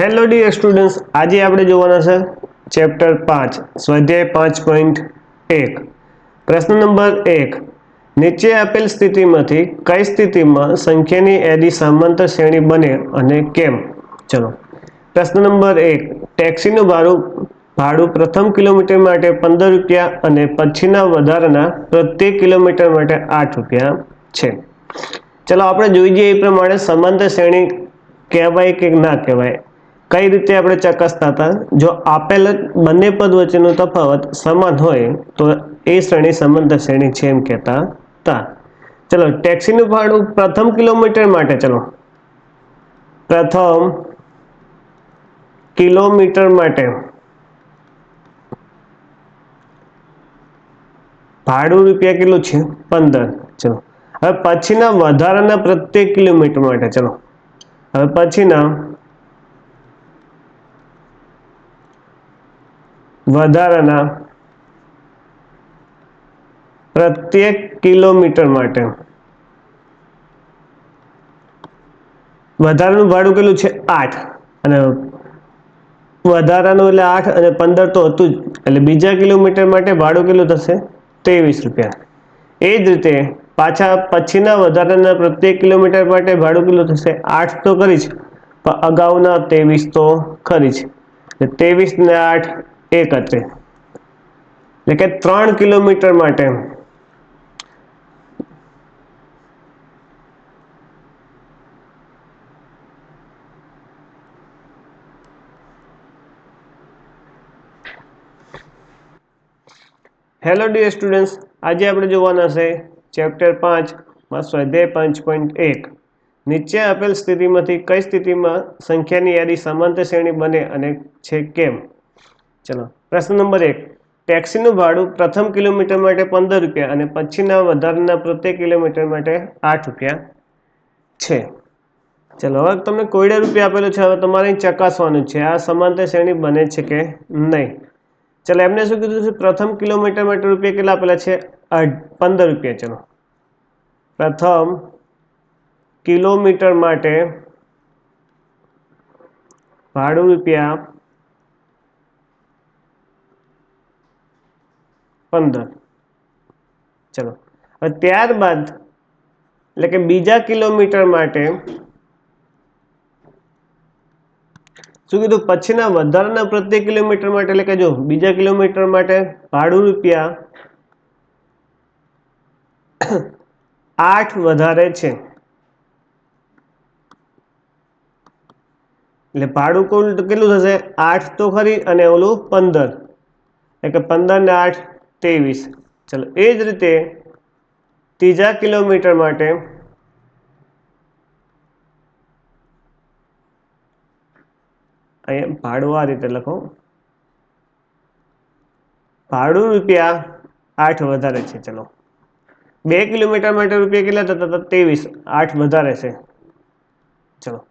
Hello D students આજે આપણે જોવાના છે ચેપ્ટર પાંચ, સ્વાધ્યાય પાંચ પોઈન્ટ એક. પ્રશ્ન નંબર એક. નીચે આપેલ સ્થિતિમાંથી કઈ સ્થિતિમાં સંખ્યાની એડી સામાંતર શ્રેણી બને અને કેમ? ચલો. પ્રશ્ન નંબર એક. ટેક્સીનું ભાડું ભાડું પ્રથમ કિલોમીટર માટે પંદર રૂપિયા અને પછીના વધારાના પ્રત્યેક કિલોમીટર માટે આઠ રૂપિયા છે. ચલો, આપણે જોઈ જઈએ એ પ્રમાણે સમાંતર શ્રેણી કહેવાય કે ના કહેવાય. કઈ રીતે આપણે ચકાસતા હતા? જો આપેલ બંને પદ વચ્ચેનો તફાવત સમાન હોય, તો એ શ્રેણી સંબંધ શ્રેણી છે એમ કહેતા હતા. ચલો, ટેક્સીનું ભાડું પ્રથમ કિલોમીટર માટે ચલો. પ્રથમ કિલોમીટર માટે. ભાડું રૂપિયા કેટલું છે? પંદર. ચલો. હવે પછીના વધારાના પ્રત્યેક કિલોમીટર માટે ચલો. હવે પછીના વધારાના પ્રત્યેક કિલોમીટર માટે. વધારાનું ભાડું કેટલું છે? આઠ. અને વધારાનું એટલે આઠ અને પંદર તો હતું જ. એટલે બીજા કિલોમીટર માટે ભાડું કેટલું થશે? ત્રેવીસ રૂપિયા. એ જ રીતે પાછા પછીના વધારાના પ્રત્યેક કિલોમીટર માટે ભાડું કેટલું થશે? આઠ તો ખરી જ. પણ અગાઉના ત્રેવીસ તો ખરી જ. તેવીસ ને આઠ એકત્રીસ એટલે કે ત્રણ કિલોમીટર માટે હેલો ડિયર સ્ટુડન્ટ્સ આજે આપણે જોવાના છે ચેપ્ટર પાંચમાં સ્વાધ્યાય પાંચ પોઈન્ટ એક. નીચે આપેલ સ્થિતિમાંથી કઈ સ્થિતિમાં સંખ્યાની યાદી સમાંતર શ્રેણી બને અને છે કેમ? ચલો. પ્રશ્ન નંબર એક. ટેક્સીનું ભાડું પ્રથમ કિલોમીટર માટે પંદર રૂપિયા અને પછીના વધારાના પ્રત્યેક કિલોમીટર માટે આઠ રૂપિયા છે. ચલો, હવે તમને કોઈડે રૂપિયા આપેલો છે. હવે તમારે ચકાસવાનું છે. આ સમાંતર શ્રેણી બને છે કે નહીં? ચલો, એમને શું કીધું છે? પ્રથમ કિલોમીટર માટે રૂપિયા કેટલા આપેલા છે? પંદર રૂપિયા. ચલો. પ્રથમ કિલોમીટર માટે ભાડું રૂપિયા પંદર. ચલો. હવે ત્યારબાદ, એટલે કે બીજા કિલોમીટર માટે, શું કીધું? પછીના વધારાના પ્રત્યે કિલોમીટર માટે, એટલે કે જો બીજા કિલોમીટર માટે ભાડું રૂપિયા આઠ વધારે છે. એટલે ભાડું કુલ કેટલું થશે? આઠ તો ખરી અને ઓલું પંદર. એટલે કે પંદર ને આઠ ત્રેવીસ. ચલો, એ જ રીતે ત્રીજા કિલોમીટર માટે અહીંયા ભાડું આ રીતે લખો. ભાડું રૂપિયા આઠ વધારે છે, ચલો. બે કિલોમીટર માટે રૂપિયા કેટલા થતા હતા? ત્રેવીસ. આઠ વધારે છે. ચલો,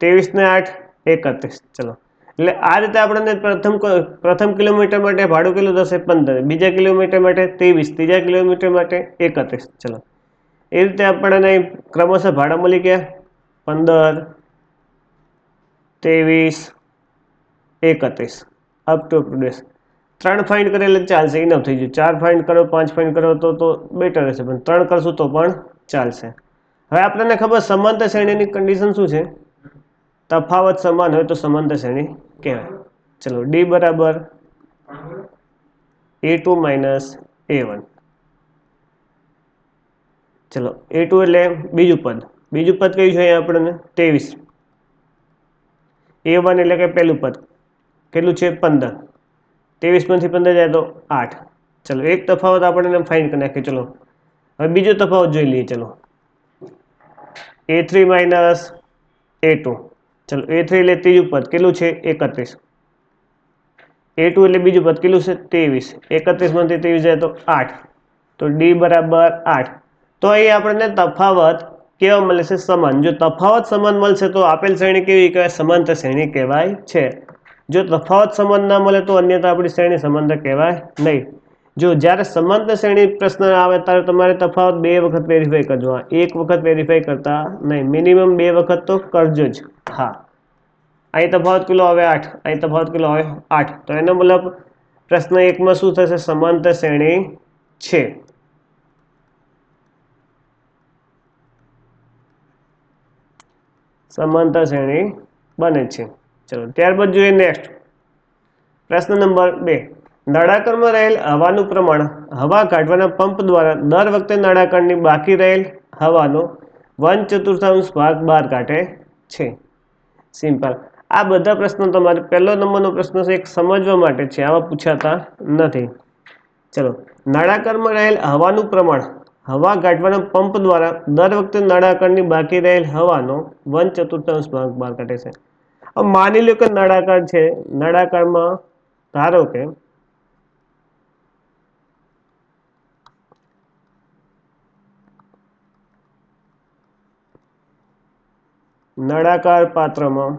ત્રેવીસ ને આઠ એકત્રીસ. ચલો એટલે આ રીતે આપણને પ્રથમ પ્રથમ કિલોમીટર માટે ભાડું કેટલું થશે? પંદર. બીજા કિલોમીટર માટે ત્રેવીસ. ત્રીજા કિલોમીટર માટે એકત્રીસ. ચલો. એ રીતે આપણને ક્રમશઃ ભાડા મળી ગયા. પંદર, ત્રેવીસ, એકત્રીસ. અપ ટુ પ્રોડ્યુસ ત્રણ ફાઇન્ડ કરે એટલે ચાલશે. ઇનફ થઈ ગયું. ચાર ફાઇન્ડ કરો, પાંચ ફાઇન કરો તો તો બેટર રહેશે. પણ ત્રણ કરશું તો પણ ચાલશે. હવે આપણને ખબર સમાંતર શ્રેણીની કન્ડિશન શું છે? તફાવત સમાન હોય તો સમાંતર શ્રેણી કહેવાય. ચલો ડી બરાબર A two minus A one ચલો એ ટુ એટલે બીજું પદ. બીજું પદ કયું છે અહીંયા આપણને? ત્રેવીસ. એ વન એટલે કે પહેલું પદ. કેટલું છે? પંદર. ત્રેવીસમાંથી પંદર જાય તો આઠ. ચલો, એક તફાવત આપણે ફાઇન કરી નાખીએ. ચલો, હવે બીજો તફાવત જોઈ લઈએ. ચલો A three minus A two ચલો એ થ્રી એટલે ત્રીજું પદ કેટલું છે? એકત્રીસ. એ ટુ એટલે બીજું પદ કેટલું છે? ત્રેવીસ. એકત્રીસમાંથી ત્રેવીસ જાય તો આઠ. તો ડી બરાબર આઠ. તો અહીં આપણને તફાવત કેવા મળે છે? સમાન. જો તફાવત સમાન મળશે તો આપેલ શ્રેણી કેવી કહેવાય? સમાંતર શ્રેણી કહેવાય છે. જો તફાવત સમાન ના મળે તો અન્યથા આપણી શ્રેણી સમાંતર કહેવાય નહીં. જો જ્યારે સમાંતર શ્રેણી પ્રશ્ન આવે ત્યારે તમારે તફાવત બે વખત વેરીફાઈ કરજો. એક વખત વેરીફાઈ કરતા નહીં. મિનિમમ બે વખત તો કરજો જ. હા. અહીં તફાવત કિલો આવે? આઠ. અહીં તફાવત કિલો આવે? આઠ. તો એનો મતલબ પ્રશ્ન એકમાં શું થશે? સમાંતર શ્રેણી છે. સમાંતર શ્રેણી બને છે. ચલો, ત્યારબાદ જોઈએ નેક્સ્ટ પ્રશ્ન નંબર બે. નળાકારમાં રહેલ હવાનું પ્રમાણ હવા કાઢવાના પંપ દ્વારા દર વખતે નળાકારની બાકી રહેલ હવાનો વન ચતુર્થાંશ ભાગ બહાર કાઢે છે. સિમ્પલ આ બધા પ્રશ્નો તમારે પહેલો નંબરનો પ્રશ્ન છે, એક સમજવા માટે છે, આવા પૂછાતા નથી. ચલો. નળાકારમાં રહેલ હવાનું પ્રમાણ હવા કાઢવાના પંપ દ્વારા દર વખતે નળાકારની બાકી રહેલ હવાનો વન ચતુર્થાંશ ભાગ બહાર કાઢે છે. માની લો કે નળાકાર છે નળાકારમાં ધારો કે નળાકાર પાત્રમાં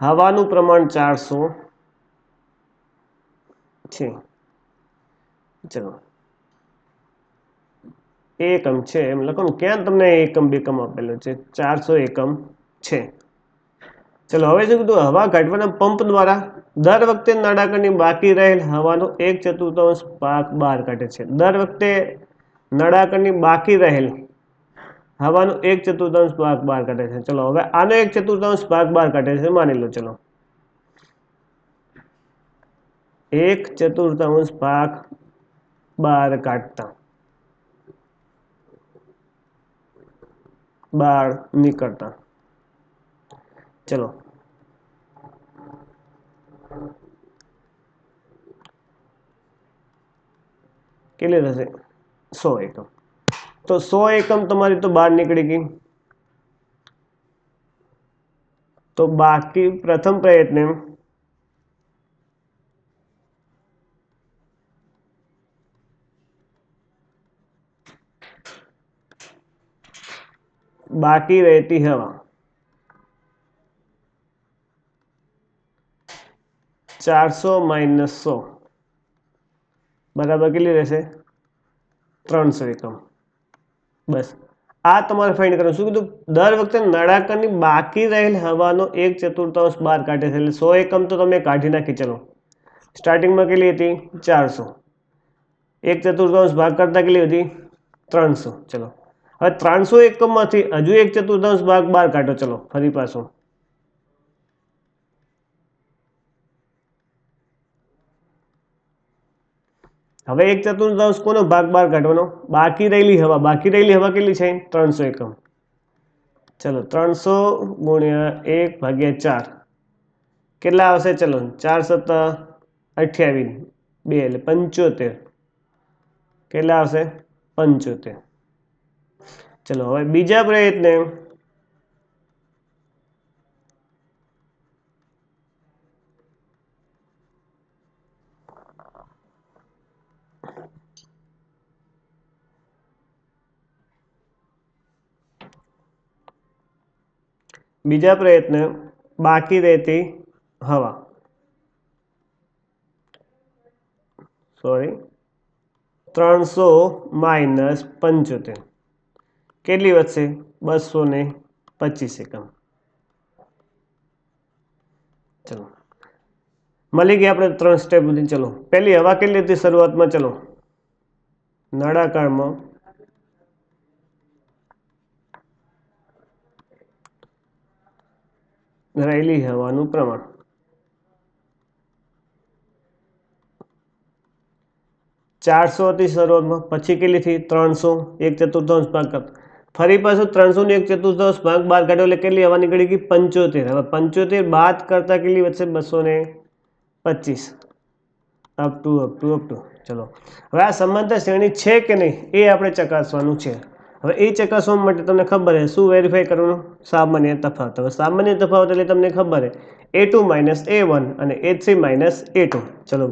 હવાનું પ્રમાણ ચારસો છે. ચલો. એકમ છે એમ લખો ક્યાં તમને એકમ, બેકમ આપેલો છે? ચારસો એકમ છે. ચલો, હવે શું કીધું હવા કાઢવાના પંપ દ્વારા દર વખતે નળાકારની બાકી રહેલ હવાનો એક ચતુર્થાંશ ભાગ બહાર કાઢે છે. દર વખતે નળાકારની બાકી રહેલ હવાનો એક ચતુર્થાંશ ભાગ બહાર કાઢે છે. ચલો, હવે આનો એક ચતુર્થાંશ ભાગ બહાર કાઢે છે, માની લો, ચલો. એક ચતુર્થાંશ ભાગ બહાર કાઢતા. બહાર નીકળતા. ચલો કેટલી થશે સો એકમ. તો સો એકમ તમારી તો બહાર નીકળી ગઈ. તો બાકી પ્રથમ પ્રયત્ન બાકી રહેતી હવા. ચારસો માઇનસ સો. બરાબર કેટલી રહેશે? ત્રણસો એકમ. બસ. આ તમારે ફાઇન્ડ કરવાનું. શું કીધું? દર વખતે નળાકારની બાકી રહેલ હવાનો એક ચતુર્થાંશ બહાર કાઢે છે. એટલે સો એકમ તો તમે કાઢી નાખી. ચલો. સ્ટાર્ટિંગમાં કેટલી હતી? ચારસો. એક ચતુર્થાંશ ભાગ કરતા કેટલી હતી? ત્રણસો. ચલો. હવે ત્રણસો એકમમાંથી હજુ એક ચતુર્થાંશ ભાગ બહાર કાઢો. ચલો. ફરી પાછો. હવે એક ચતુર્થાંશ કોનો? ભાગ બહાર કાઢવાનો. બાકી રહેલી હવા. બાકી રહેલી હવા કેટલી છે? ત્રણસો એકમ. ચલો, ત્રણસો ગુણ્યા એક ભાગ્યા ચાર. કેટલા આવશે? ચલો, ચાર સત્તા અઠ્યાવીસ. બે એટલે પંચોતેર. કેટલા આવશે? પંચોતેર. ચલો, હવે બીજા પ્રયત્ને બીજા પ્રયત્ન બાકી રહેતી હવા. સોરી ત્રણસો માઇનસ પંચોતેર. કેટલી વધશે? બસો ને પચીસ એકમ. ચલો. મળી ગયા આપણે ત્રણ સ્ટેપ સુધી. ચલો. પહેલી હવા કેટલી હતી શરૂઆતમાં? ચલો. નળાકારમાં રહેલી હવાનું પ્રમાણ. ચારસો હતી શરૂઆતમાં, પછી કેટલી થઈ? ત્રણસો, એક ચતુર્થાંશ ભાગ કરતા. ફરી પાછું ત્રણસો ને એક ચતુર્થાંશ ભાગ બહાર કાઢ્યો એટલે કેટલી હવા નીકળી ગઈ? પંચોતેર. હવે પંચોતેર બાદ કરતા કેટલી વધશે? બસો ને પચીસ. Up to up to up to ચલો. હવે આ સમાંતર શ્રેણી છે કે નહીં? એ આપણે ચકાસવાનું છે. હવે એ ચકાસવા માટે તમને ખબર છે, શું વેરીફાઈ કરવાનું? સામાન્ય તફાવત. હવે સામાન્ય તફાવત એટલે તમને ખબર છે A two minus A one અને A three minus A two ચલો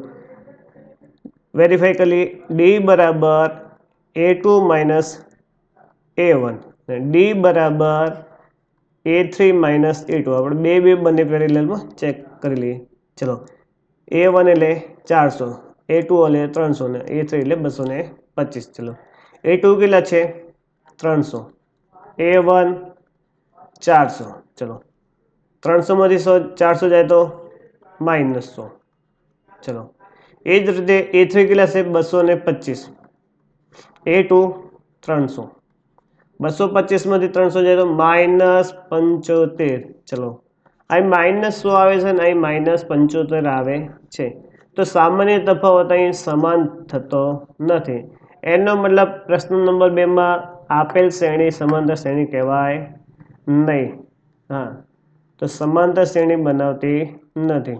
વેરીફાઈ કરી ડી બરાબર A two minus A one D બરાબર A three minus A two આપણે બે બે બંને પેરેલલમાં ચેક કરી લઈએ. ચલો એ વન એટલે ચારસો એ ટુ એટલે ત્રણસો ને એ થ્રી એટલે બસો ને પચીસ. ચલો એ ટુ કેટલા છે? ત્રણસો. એ વન ચારસો. ચલો. ત્રણસોમાંથી સો, ચારસો જાય તો માઇનસ સો ચલો. એ જ રીતે એ થ્રી કેટલા છે? બસો ને પચીસ. એ ટુ ત્રણસો. બસો પચીસમાંથી ત્રણસો જાય તો માઇનસ પંચોતેર. ચલો. અહીં માઇનસ સો આવે છે ને? અહીં માઇનસ પંચોતેર આવે છે. તો સામાન્ય તફાવત અહીં સમાન થતો નથી. એનો મતલબ પ્રશ્ન નંબર બેમાં આપેલ શ્રેણી સમાંતર શ્રેણી કહેવાય નહીં. હા, તો સમાંતર શ્રેણી બનાવતી નથી.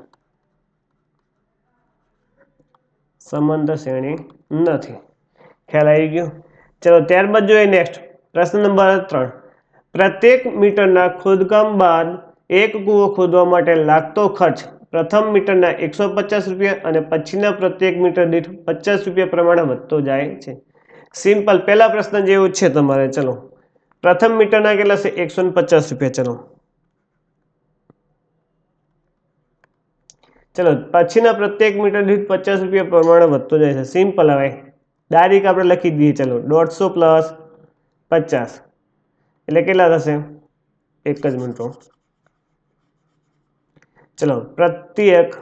સમાંતર શ્રેણી નથી. ખ્યાલ આવી ગયો? ચલો, ત્યારબાદ જોઈએ નેક્સ્ટ પ્રશ્ન નંબર ત્રણ. પ્રત્યેક મીટરના ખોદકામ બાદ એક કૂવો ખોદવા માટે લાગતો ખર્ચ પ્રથમ મીટરના એકસો પચાસ રૂપિયા અને પછીના પ્રત્યેક મીટર દીઠ પચાસ રૂપિયા પ્રમાણે વધતો જાય છે. સિમ્પલ પહેલા પ્રશ્ન જેવું જ છે તમારે ચલો પ્રથમ મીટરના કેટલા છે એકસો ને પચાસ રૂપિયા ચલો ચલો પછીના પ્રત્યેક મીટર દીઠ પચાસ રૂપિયા પ્રમાણે વધતો જાય છે સિમ્પલ હવે ડાયરેક્ટ આપણે લખી દઈએ ચલો દોઢસો પ્લસ પચાસ એટલે કેટલા થશે એક જ મિનિટો ચલો પ્રત્યેક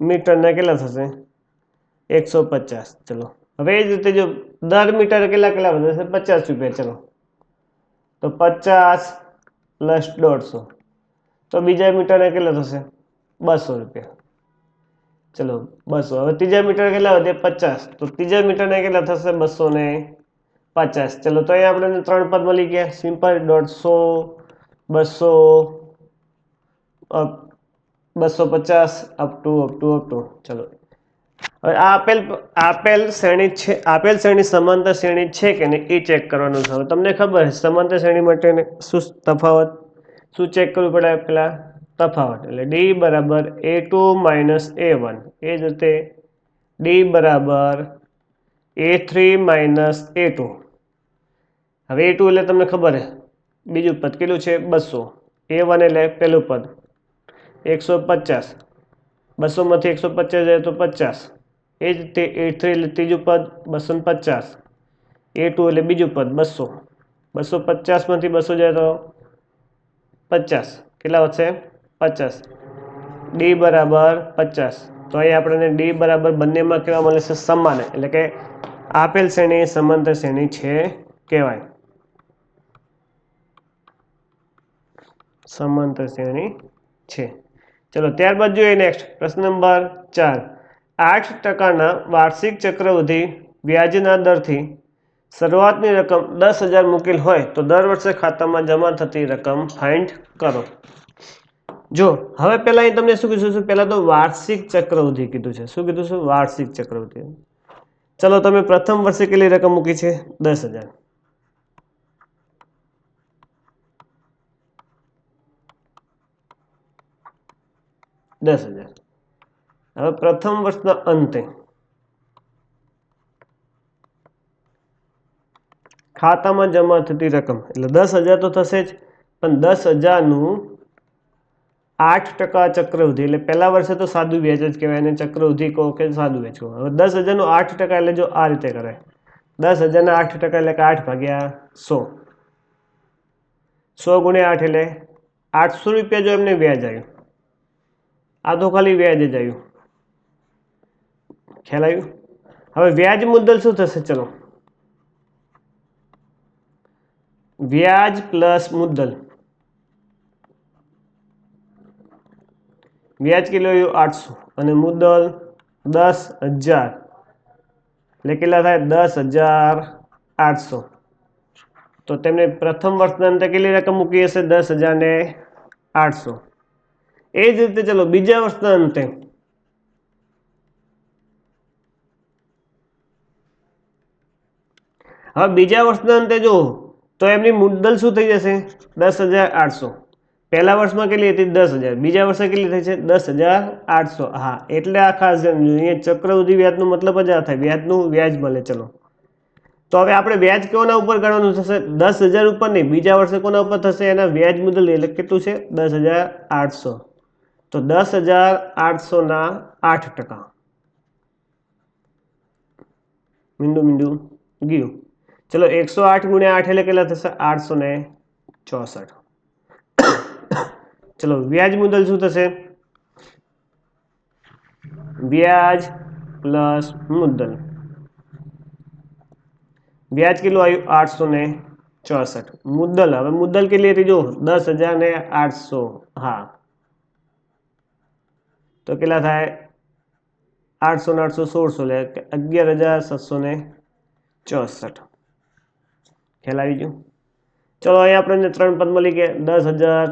મીટરના કેટલા થશે એકસો પચાસ ચલો હવે એ જ રીતે જો દર મીટર કેટલા કેટલા વધશે પચાસ રૂપિયા ચલો તો પચાસ પ્લસ દોઢસો તો બીજા મીટરને કેટલા થશે બસો રૂપિયા ચલો બસો હવે ત્રીજા મીટર કેટલા વધે પચાસ તો ત્રીજા મીટરને કેટલા થશે બસો ને પચાસ ચલો તો અહીંયા આપણે ત્રણ પદ મળી ગયા સિમ્પલ દોઢસો બસો બસો પચાસ up to up to up to ચલો હવે આ આપેલ આપેલ શ્રેણી છે, આપેલ શ્રેણી સમાંતર શ્રેણી છે કે નહીં એ ચેક કરવાનું છે. તમને ખબર છે સમાંતર શ્રેણી માટે શું તફાવત? શું ચેક કરવું પડે પેલા? તફાવત. એટલે ડી બરાબર a two minus a one એ જ રીતે ડી બરાબર a three minus a two હવે એ ટુ એટલે તમને ખબર છે, બીજું પદ કેટલું છે? બસો. એ વન એટલે પેલું પદ. એકસો પચાસ. બસોમાંથી એકસો પચાસ જાય તો પચાસ. એ જ રીતે એ થ્રી એટલે ત્રીજું પદ બસો પચાસ. એ ટુ એટલે બીજું પદ બસો. બસો પચાસમાંથી બસો જાય તો પચાસ. કેટલા વધશે? પચાસ. ડી બરાબર પચાસ. તો અહીં આપણને ડી બરાબર બંનેમાં કેવા મળે છે? સમાન. એટલે કે આપેલ શ્રેણી સમાંતર શ્રેણી છે કહેવાય. સમાંતર શ્રેણી છે. ચલો ત્યારબાદ જોઈએ નેક્સ્ટ પ્રશ્ન નંબર ચાર. આઠ ટકાના વાર્ષિક ચક્રવૃદ્ધિ વ્યાજના દરથી શરૂઆતની રકમ દસ હજાર મૂકેલ હોય તો દર વર્ષે ખાતામાં જમા થતી રકમ ફાઇન્ડ કરો. જો, હવે પહેલાં એ તમને શું કીધું છું? પહેલાં તો વાર્ષિક ચક્રવૃદ્ધિ કીધું છે. શું કીધું છે? વાર્ષિક ચક્રવૃદ્ધિ. ચલો, તમે પ્રથમ વર્ષે કેટલી રકમ મૂકી છે? દસ હજાર. દસ હજાર. હવે પ્રથમ વર્ષના અંતે. ખાતામાં જમા થતી રકમ. એટલે દસ હજાર તો થશે જ, પણ દસ હજારનું આઠ ટકા ચક્રવૃદ્ધિ. એટલે પહેલા વર્ષે તો સાદું વ્યાજ જ કહેવાય, અને ચક્રવૃદ્ધિ કહો કે સાદું વ્યાજ કહો. હવે દસ હજારનું આઠ ટકા એટલે જો આ રીતે કરાય દસ હજારના આઠ ટકા એટલે કે આઠ ભાગ્યા સો. સો ગુણ્યા આઠ એટલે આઠસો રૂપિયા જો એમને વ્યાજ આવ્યું. આ તો ખાલી વ્યાજ જ આવ્યું. ખ્યાલ આવ્યું હવે વ્યાજ મુદ્દલ શું થશે? ચલો. વ્યાજ પ્લસ મુદ્દલ. વ્યાજ કેટલો આવ્યું? આઠસો. અને મુદ્દલ દસ હજાર. એટલે કેટલા થાય? દસ હજાર આઠસો. તો તેમને પ્રથમ વર્ષના અંતે કેટલી રકમ મૂકી હશે? દસ હજાર આઠસો. એ જ રીતે ચલો, બીજા વર્ષના અંતે. હવે બીજા વર્ષના અંતે જો, તો એમની મુદ્દલ શું થઈ જશે? દસ હજાર આઠસો. પહેલા વર્ષમાં કેટલી હતી? દસ હજાર. બીજા વર્ષે કેટલી થઈ છે? દસ હજાર આઠસો. હા, એટલે આ ખાસ અહીંયા ચક્રવૃદ્ધિ વ્યાજનો મતલબ જ આ થાય. વ્યાજનું વ્યાજ મળે, ચલો. તો હવે આપણે વ્યાજ કોના ઉપર ગણવાનું થશે? દસ હજાર ઉપર નહીં. બીજા વર્ષે કોના ઉપર થશે? એના વ્યાજ મુદ્દલ એટલે કેટલું છે? દસ હજાર આઠસો. તો દસ હજાર આઠસોના આઠ ટકા. મીંડું મીંડું. ગયું. ચલો એકસો આઠ ગુણ્યા આઠ એટલે કેટલા થશે આઠસો ને ચોસઠ ચલો વ્યાજ મુદ્દલ શું થશે વ્યાજ પ્લસ મુદ્દલ વ્યાજ કેટલું આવ્યું આઠસો ને ચોસઠ મુદ્દલ હવે મુદ્દલ કેટલી હતી જો દસ હજાર ને આઠસો હા તો કેટલા થાય આઠસો ને આઠસો સોળસો લે કે અગિયાર હજાર સાતસો ને ચોસઠ ખ્યાલ આવી ગયું. ચલો, અહીંયા આપણને ત્રણ પદ મળી ગયા દસ હજાર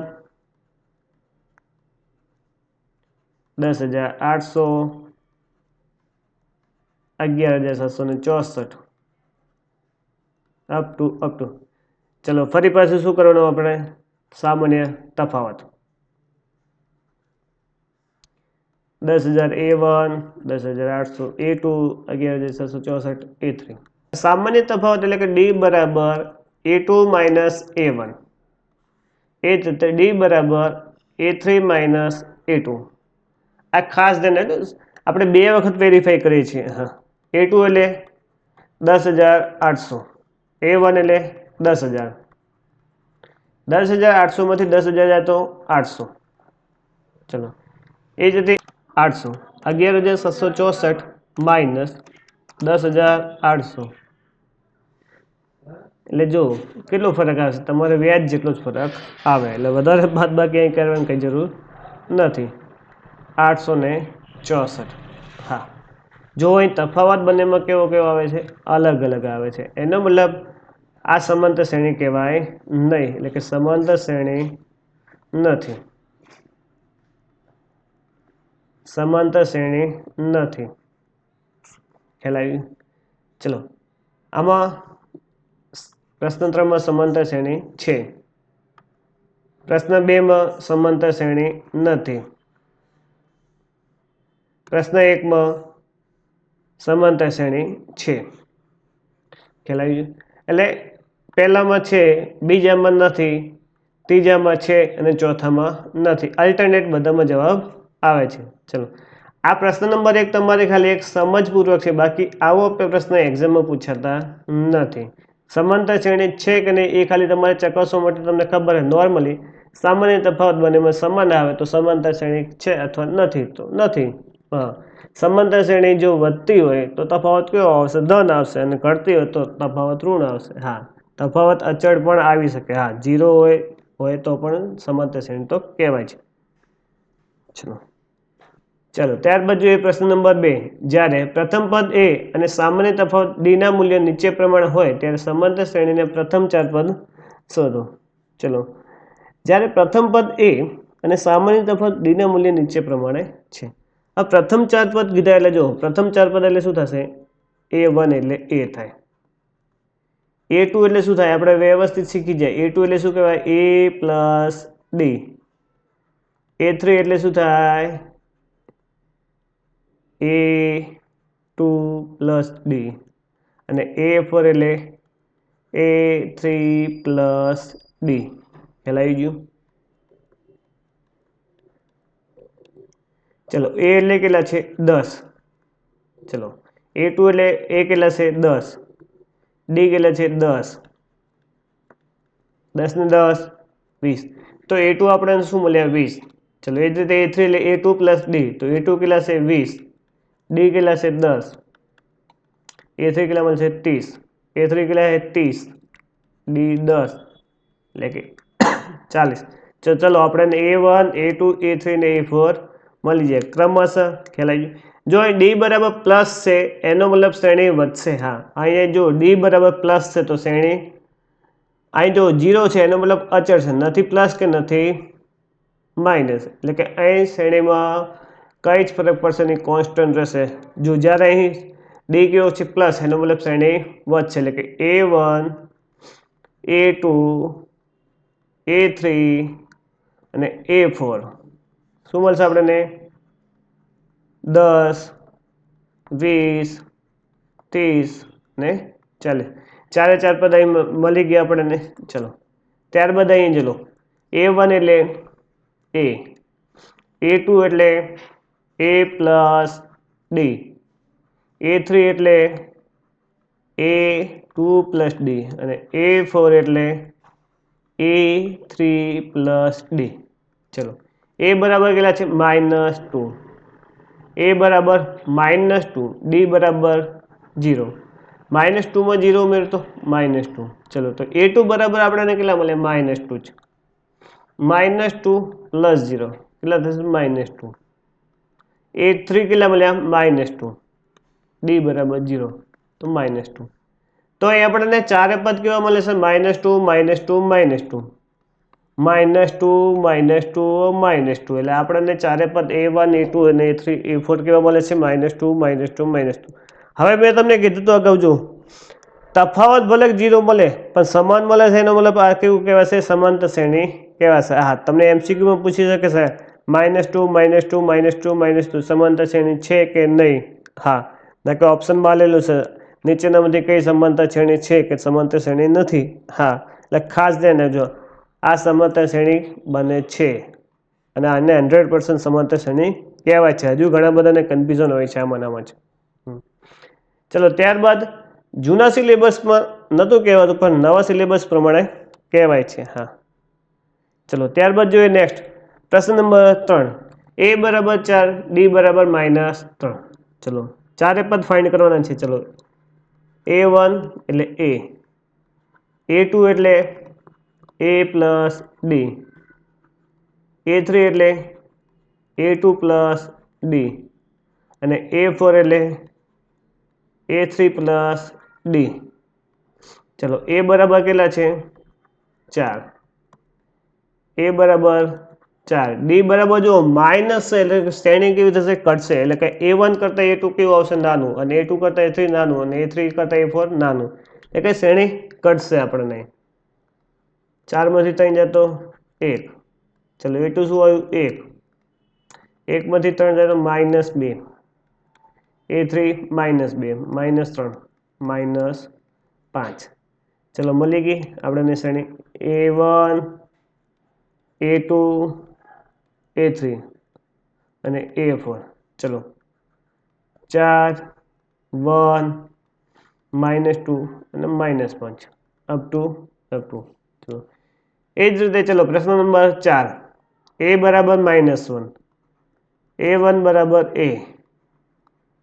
દસ હજાર આઠસો, અગિયાર હજાર સાતસો ને ચોસઠ. અપ ટુ અપ ટુ ચલો, ફરી પાછું શું કરવાનું આપણે? સામાન્ય તફાવત. દસ હજાર એ વન દસ હજાર આઠસો એ ટુ, અગિયાર હજાર છસો ચોસઠ એ થ્રી. સામાન્ય તફાવત એટલે કે ડી બરાબર a two minus a one એ જ રીતે ડી બરાબર a three minus a two આ ખાસ ધ્યાન. આપણે બે વખત વેરીફાઈ કરીએ છીએ. હા. એ ટુ એટલે દસ હજાર આઠસો. એ વન એટલે દસ હજાર. દસ હજાર આઠસોમાંથી દસ હજાર જાય તો આઠસો. ચલો. એ જ રીતે આઠસો. અગિયાર હજાર છસો ચોસઠ માઇનસ દસ હજાર આઠસો. એટલે જો, કેટલો ફરક આવશે? તમારે વ્યાજ જેટલો જ ફરક આવે. એટલે વધારે બાદ બાકી અહીં કરવાની કંઈ જરૂર નથી. આઠસો ને ચોસઠ. હા. જો અહીં તફાવત બંનેમાં કેવો કેવો આવે છે? અલગ અલગ આવે છે. એનો મતલબ આ સમાંતર શ્રેણી કહેવાય નહીં. એટલે કે સમાંતર શ્રેણી નથી. સમાંતર શ્રેણી નથી. ખ્યાલ ચલો. આમાં પ્રશ્નત્રમાં સમાંતર શ્રેણી છે. પ્રશ્ન બેમાં સમાંતર શ્રેણી નથી. પ્રશ્ન એકમાં સમાંતર શ્રેણી છે. આવી એટલે પહેલામાં છે, બીજામાં નથી, ત્રીજામાં છે અને ચોથામાં નથી. અલ્ટરનેટ બધામાં જવાબ આવે છે. ચલો. આ પ્રશ્ન નંબર એક તમારે ખાલી એક સમજપૂર્વક છે, બાકી આવો પ્રશ્ન એક્ઝામમાં પૂછાતા નથી. સમાંતર શ્રેણી છે કે નહીં એ ખાલી તમારે ચકાસવા માટે તમને ખબર છે નોર્મલી સામાન્ય તફાવત બંનેમાં સમાન આવે તો સમાંતર શ્રેણી છે અથવા નથી તો નથી. હા. સમાંતર શ્રેણી જો વધતી હોય તો તફાવત કયો આવશે? ધન આવશે અને ઘટતી હોય તો તફાવત ઋણ આવશે. હા. તફાવત અચળ પણ આવી શકે. હા જીરો હોય હોય તો પણ સમાંતર શ્રેણી તો કહેવાય છે. ચલો. ચાલો, ત્યારબાદ જોઈએ પ્રશ્ન નંબર બે. જ્યારે પ્રથમ પદ એ અને સામાન્ય તફાવત ડીના મૂલ્ય નીચે પ્રમાણે હોય, ત્યારે સમાંતર શ્રેણીને પ્રથમ ચાર પદ શોધો. ચલો, જ્યારે પ્રથમ પદ એ અને સામાન્ય તફાવત ડીના મૂલ્ય નીચે પ્રમાણે છે. આ પ્રથમ ચાર પદ કીધા એટલે જો, પ્રથમ ચાર પદ એટલે શું થશે? એ વન એટલે એ થાય. એ ટુ એટલે શું થાય? આપણે વ્યવસ્થિત શીખી જાય એ ટુ એટલે શું કહેવાય? A plus d a three એટલે શું થાય? એ ટુ પ્લસ ડી અને એ ફોર એટલે એ થ્રી પ્લસ ડી ખ્યાલ આવી ગયું. ચલો એ એટલે કેટલા છે? દસ. ચલો એ ટુ એટલે એ કેટલા છે? દસ. ડી કેટલા છે? દસ. દસ ને દસ, વીસ. તો એ ટુ આપણે શું મળ્યા? વીસ. ચલો, એ જ રીતે એ થ્રી એટલે એ ટુ પ્લસ ડી તો એ ટુ કેટલા છે? વીસ. ડી કેટલા છે? દસ. એ થ્રી કેટલા મળશે? ત્રીસ. એ થ્રી કેટલા છે? ત્રીસ. ડી દસ. એટલે કે ચાલીસ. તો ચલો આપણને a one, a two, a three ને એ ફોર મળી જાય. ક્રમશ ખ્યાલ આવી જો જો ડી બરાબર પ્લસ છે, એનો મતલબ શ્રેણી વધશે. હા, અહીંયા જો ડી બરાબર પ્લસ છે, તો શ્રેણી અહીં જો જીરો છે, એનો મતલબ અચળ છે. નથી પ્લસ કે નથી માઇનસ. એટલે કે અહીં શ્રેણીમાં કઈ જ ફરક પડશે નહીં કોન્સ્ટન્ટ રહેશે. જો જ્યારે અહીં ડી કેવો છે પ્લસ એનો મતલબ શ્રેણી વધશે એટલે કે a one a two a three અને એ ફોર શું મળશે આપણને? દસ, વીસ, ત્રીસ ને ચાલીસ. ચારે ચાર પદ અહીં મળી ગયા આપણને. ચલો. ત્યારબાદ અહીં ચલો એ વન એટલે એ એ ટુ એટલે a plus d a three એટલે એ ટુ પ્લસ ડી અને એ ફોર એટલે એ થ્રી પ્લસ ડી ચલો. એ બરાબર કેટલા છે? Minus two. એ બરાબર માઇનસ ટુ. ડી બરાબર જીરો માઇનસ ટુમાં જીરો ઉમેરતો માઇનસ ટુ. ચલો, તો એ ટુ બરાબર આપણને કેટલા મળે? માઇનસ ટુ છે માઇનસ ટુ પ્લસ ઝીરો. કેટલા થશે? Minus two. એ થ્રી કેટલા મળ્યા? માઇનસ ટુ ડી બરાબર ઝીરો તો માઇનસ ટુ તો અહીં આપણને ચારે પદ કેવા મળે છે? Minus two minus two minus two minus two minus two minus two એટલે આપણને ચારે પદ એ વન એ ટુ અને એ થ્રી એ ફોર કેવા મળે છે? Minus two minus two minus two હવે મેં તમને કીધું તો અગાઉ જો, તફાવત ભલે જીરો મળે, પણ સમાન મળે છે એનો મતલબ આ કેવું કહેવાશે? સમાંતર શ્રેણી કહેવાશે. હા, તમને એમસીક્યુમાં પૂછી શકે છે. Minus two minus two minus two minus two. સમાંતર શ્રેણી છે કે નહીં? હા. કે ઓપ્શનમાં આલેલું છે. નીચેનામાંથી કઈ સમાંતર શ્રેણી છે કે સમાંતર શ્રેણી નથી? હા. એટલે ખાસ ધ્યાન રાખજો. આ સમાંતર શ્રેણી બને છે. અને આને હંડ્રેડ પર્સન્ટ સમાંતર શ્રેણી કહેવાય છે. હજુ ઘણા બધાને કન્ફ્યુઝન હોય છે આમાંનામાં જ. ચલો, ત્યારબાદ જૂના સિલેબસમાં નહોતું કહેવાતું, પણ નવા સિલેબસ પ્રમાણે કહેવાય છે. હા. ચલો, ત્યારબાદ જોઈએ નેક્સ્ટ. પ્રશ્ન નંબર ત્રણ. એ બરાબર ચાર ડી બરાબર માઇનસ ત્રણ. ચલો, ચારે પદ ફાઇન્ડ કરવાના છે, ચલો. એ વન એટલે એ એ ટુ એટલે a plus d a three એટલે એ ટુ પ્લસ ડી અને એ ફોર એટલે એ થ્રી પ્લસ ડી ચલો એ બરાબર કેટલા છે? ચાર. એ બરાબર ચાર ડી બરાબર જો માઇનસ છે, એટલે શ્રેણી કેવી થશે? ઘટશે. એટલે કે એ વન કરતાં એ ટુ કેવું આવશે? નાનું. અને એ ટુ કરતાં એ થ્રી નાનું. અને એ થ્રી કરતાં એ ફોર નાનું. એટલે કે શ્રેણી ઘટશે આપણને. ચારમાંથી ત્રણ જતો એક. ચલો એ ટુ શું આવ્યું? એક. એકમાંથી ત્રણ જાય તો માઇનસ બે. એ થ્રી માઇનસ બે. માઇનસ ત્રણ. માઇનસ પાંચ. ચલો, મળી ગઈ આપણને શ્રેણી a one a two a three અને એ ફોર ચલો. ચાર વન માઇનસ ટુ અને માઇનસ પાંચ. અપ ટુ અપ ટુ ચલો. એ જ રીતે ચલો, પ્રશ્ન નંબર ચાર. એ બરાબર માઇનસ વન એ વન બરાબર એ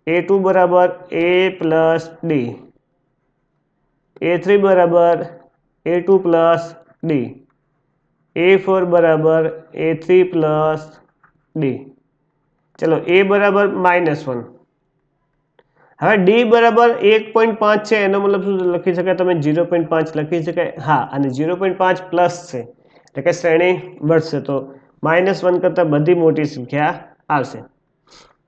એ ટુ બરાબર a plus d a three બરાબર a two plus d a four બરાબર એ થ્રી પ્લસ ડી ચલો એ બરાબર માઇનસ વન હવે ડી બરાબર એક પોઈન્ટ પાંચ છે, એનો મતલબ શું લખી શકાય તમે ઝીરો પોઈન્ટ પાંચ લખી શકાય. હા, અને ઝીરો પોઈન્ટ પાંચ પ્લસ છે, એટલે કે શ્રેણી વધશે. તો માઇનસ વન કરતાં બધી મોટી સંખ્યા આવશે.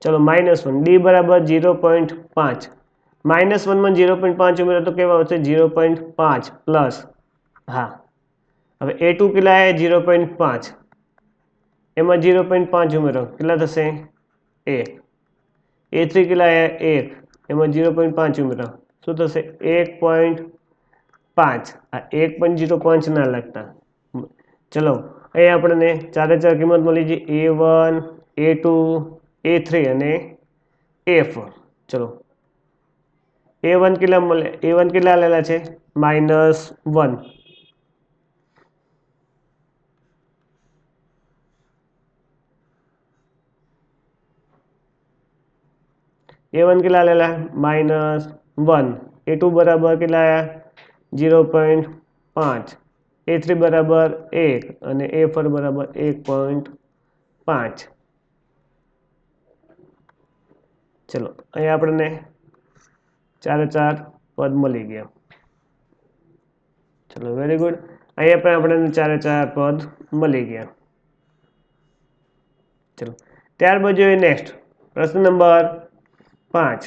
ચલો માઇનસ વન ડી બરાબર ઝીરો પોઈન્ટ પાંચ. માઇનસ વનમાં ઝીરો પોઈન્ટ પાંચ ઉમેરો તો કેવા આવશે? ઝીરો પોઈન્ટ પાંચ પ્લસ હા. હવે એ ટુ કેટલા એ ઝીરો પોઈન્ટ પાંચ. એમાં ઝીરો પોઈન્ટ પાંચ ઉમેરો. કેટલા થશે? એક એ થ્રી કેટલા એ એક. એમાં ઝીરો પોઈન્ટ પાંચ ઉમેરો. શું થશે? એક પોઈન્ટ પાંચ. આ એક પોઈન્ટ ઝીરો પાંચ ના લાગતા ચલો, અહીં આપણને ચારે ચાર કિંમત મળી છે. A one a two a three અને એ ફોર ચલો. એ વન કેટલા મળે એ વન કેટલા લેલા છે. Minus one. એ વન કેટલા લેલા માઇનસ વન એ ટુ બરાબર કેટલા આવ્યા ઝીરો પોઈન્ટ પાંચ. એ થ્રી બરાબર એક અને એ ફોર બરાબર એક પોઈન્ટ પાંચ. ચલો અહીં આપણને ચારે ચાર પદ મળી ગયા. ચલો વેરી ગુડ અહીંયા પણ આપણને ચારે ચાર પદ મળી ગયા. ચલો, ત્યાર બાજુ નેક્સ્ટ પ્રશ્ન નંબર પાંચ.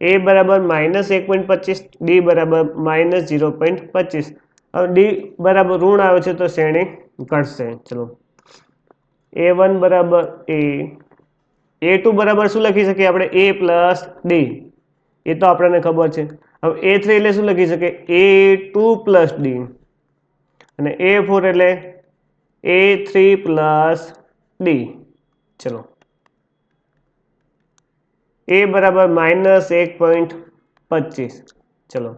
એ બરાબર માઇનસ એક પોઈન્ટ પચીસ, ડી બરાબર માઇનસ ઝીરો પોઈન્ટ પચીસ. હવે ડી બરાબર ઋણ આવે છે તો શ્રેણી ઘટશે. ચલો. એ વન બરાબર એ એ ટુ બરાબર શું લખી શકીએ આપણે? એ પ્લસ ડી. એ તો આપણને ખબર છે. હવે એ થ્રી એટલે શું લખી શકીએ? A two plus d. અને એ ફોર એટલે એ થ્રી પ્લસ ડી. ચલો. એ બરાબર માઇનસ એક પોઈન્ટ પચીસ ચલો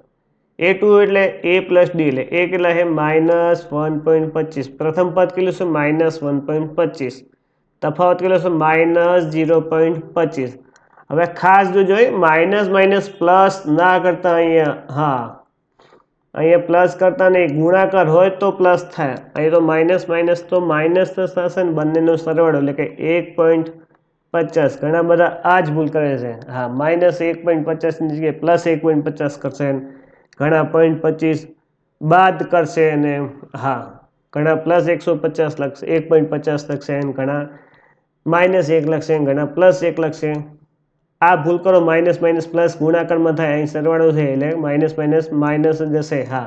એ ટુ એટલે એ પ્લસ ડી એટલે એ કેટલા છે માઇનસ વન પોઈન્ટ પચીસ પ્રથમ પદ કેટલું છે માઇનસ વન પોઈન્ટ પચીસ તફાવત કેટલો છે માઇનસ ઝીરો પોઈન્ટ પચીસ હવે ખાસ જોજો માઇનસ માઇનસ પ્લસ ના કરતા અહીંયા હા અહીંયા પ્લસ કરતા નહીં ગુણાકાર હોય તો પ્લસ થાય અહીંયા તો માઇનસ માઇનસ તો માઇનસ તો થશે ને બંનેનો સરવાળો એટલે કે એક પોઈન્ટ પચાસ, ઘણા બધા આ જ ભૂલ કરે છે. હા, માઇનસ એક પોઈન્ટ પચાસની જગ્યાએ પ્લસ એક પોઈન્ટ પચાસ કરશે ઘણા પોઈન્ટ પચીસ બાદ કરશે અને હા, ઘણા પ્લસ એકસો પચાસ લખશે, એક પોઈન્ટ પચાસ લખશે અને ઘણા માઇનસ એક લખશે ઘણા પ્લસ એક લખશે. આ ભૂલ કરો, માઇનસ માઇનસ પ્લસ ગુણાકારમાં થાય, અહીં સરવાળો છે એટલે માઇનસ માઇનસ માઇનસ જ હશે. હા,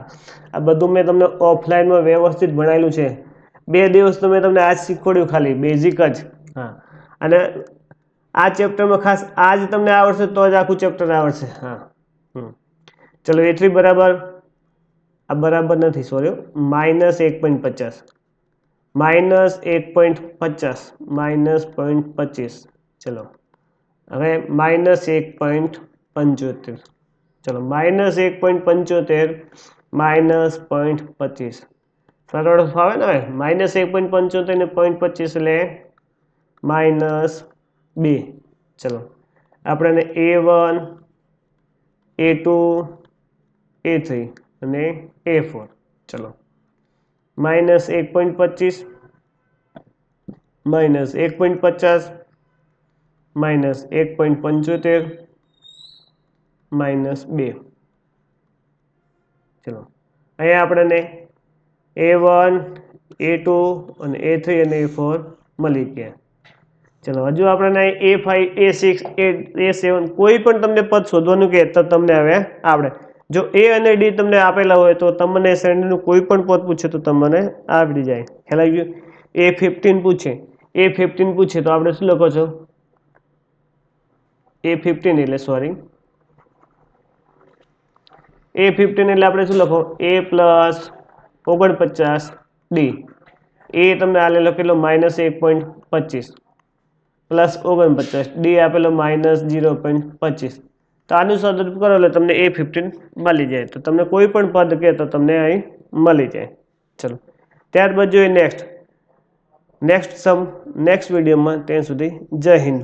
આ બધું મેં તમને ઓફલાઈનમાં વ્યવસ્થિત ભણાયેલું છે. બે દિવસ તો મેં તમને આજ શીખવાડ્યું ખાલી, બેઝિક જ. હા, અને આ ચેપ્ટરમાં ખાસ આ જ તમને આવડશે તો જ આખું ચેપ્ટર આવડશે. હા. ચલો, એ બરાબર. આ બરાબર નથી સોરી માઇનસ એક પોઈન્ટ પચાસ. માઇનસ એક પોઈન્ટ પચાસ. માઇનસ પોઈન્ટ પચીસ. ચલો. હવે માઇનસ એક પોઈન્ટ પંચોતેર. ચલો માઇનસ એક પોઈન્ટ પંચોતેર માઇનસ પોઈન્ટ પચીસ. સરળ ફાવે ને હવે? માઇનસ એક પોઈન્ટ પંચોતેર ને પોઈન્ટ પચીસ એટલે માઇનસ બે ચલો. આપણે a one a two a three અને એ ફોર ચલો. માઇનસ એક પોઈન્ટ પચીસ માઇનસ એક પોઈન્ટ પચાસ માઇનસ એક પોઈન્ટ પંચોતેર માઇનસ બે. ચલો. અહીંયા આપણને એ વન એ ટુ અને એ થ્રી અને એ ફોર મળી ગયા. ચલો, હજુ આપણને એ ફાઈવ એ સિક્સ એ એ સેવન કોઈ પણ તમને પદ શોધવાનું કહે તો તમને હવે આવડે. જો એ અને ડી તમને આપેલા હોય તો તમને શ્રેણીનું કોઈ પણ પદ પૂછે તો તમને આવડી જાય. આવી ગયું? એ ફિફ્ટીન પૂછે. એ ફિફ્ટીન પૂછે તો આપણે શું લખો છો? એ ફિફ્ટીન એટલે સોરી એ ફિફ્ટીન એટલે આપણે શું લખો? એ પ્લસ ઓગણપચાસ ડી એ તમને આલેલો કેટલો માઇનસ એક પોઈન્ટ પચીસ. પ્લસ ઓગણપચાસ, ડી આપેલો માઇનસ ઝીરો પોઈન્ટ પચીસ. તો આનું સદરૂપ કરો એટલે તમને એ ફિફ્ટીન મળી જાય. તો તમને કોઈ પણ પદ કહે તો તમને અહીં મળી જાય. ચલો. ત્યારબાદ જોઈએ નેક્સ્ટ. નેક્સ્ટ સમ, નેક્સ્ટ વિડીયોમાં ત્યાં સુધી જય હિન્દ.